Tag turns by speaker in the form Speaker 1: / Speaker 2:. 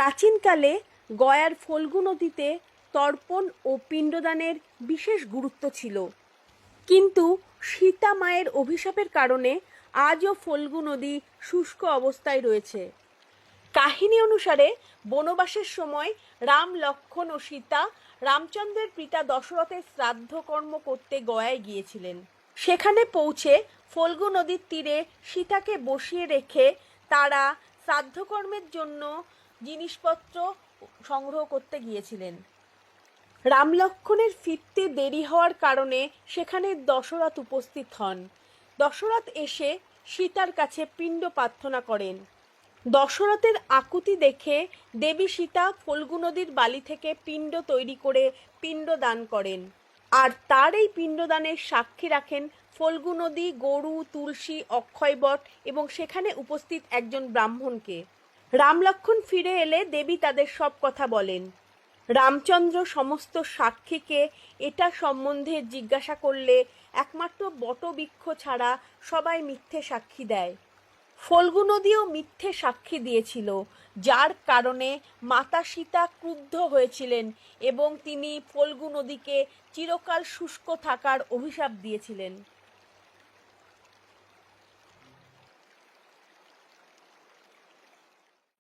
Speaker 1: প্রাচীনকালে গয়ার ফল্গু নদীতে তর্পণ ও পিণ্ডদানের বিশেষ গুরুত্ব ছিল। কিন্তু সীতা মায়ের অভিশাপের কারণে আজও ফল্গু নদী শুষ্ক অবস্থায় রয়েছে। কাহিনী অনুসারে বনবাসের সময় রাম লক্ষ্মণ ও সীতা রামচন্দ্রের পিতা দশরথের শ্রাদ্ধকর্ম করতে গয়ায় গিয়েছিলেন। সেখানে পৌঁছে ফল্গু নদীর তীরে সীতাকে বসিয়ে রেখে তারা শ্রাদ্ধকর্মের জন্য জিনিসপত্র সংগ্রহ করতে গিয়েছিলেন। রাম লক্ষ্মণের ফিরতে দেরি হওয়ার কারণে সেখানে দশরথ উপস্থিত হন। দশরথ এসে সীতার কাছে পিণ্ড প্রার্থনা করেন। দশরথের আকুতি দেখে দেবী সীতা ফল্গু নদীর বালি থেকে পিণ্ড তৈরি করে পিণ্ড দান করেন। আর তার এই পিণ্ডদানের সাক্ষী রাখেন ফল্গু নদী, গরু, তুলসী, অক্ষয়বট এবং সেখানে উপস্থিত একজন ব্রাহ্মণকে। রাম লক্ষ্মণ ফিরে এলে দেবী তাদের সব কথা বলেন। রামচন্দ্র সমস্ত সাক্ষীকে এটা সম্বন্ধে জিজ্ঞাসা করলে একমাত্র বটবৃক্ষ ছাড়া সবাই মিথ্যে সাক্ষী দেয়। ফল্গু নদীও মিথ্যে সাক্ষী দিয়েছিল, যার কারণে মাতা সীতা ক্রুদ্ধ হয়েছিলেন এবং তিনি ফল্গু নদীকে চিরকাল শুষ্ক থাকার অভিশাপ দিয়েছিলেন।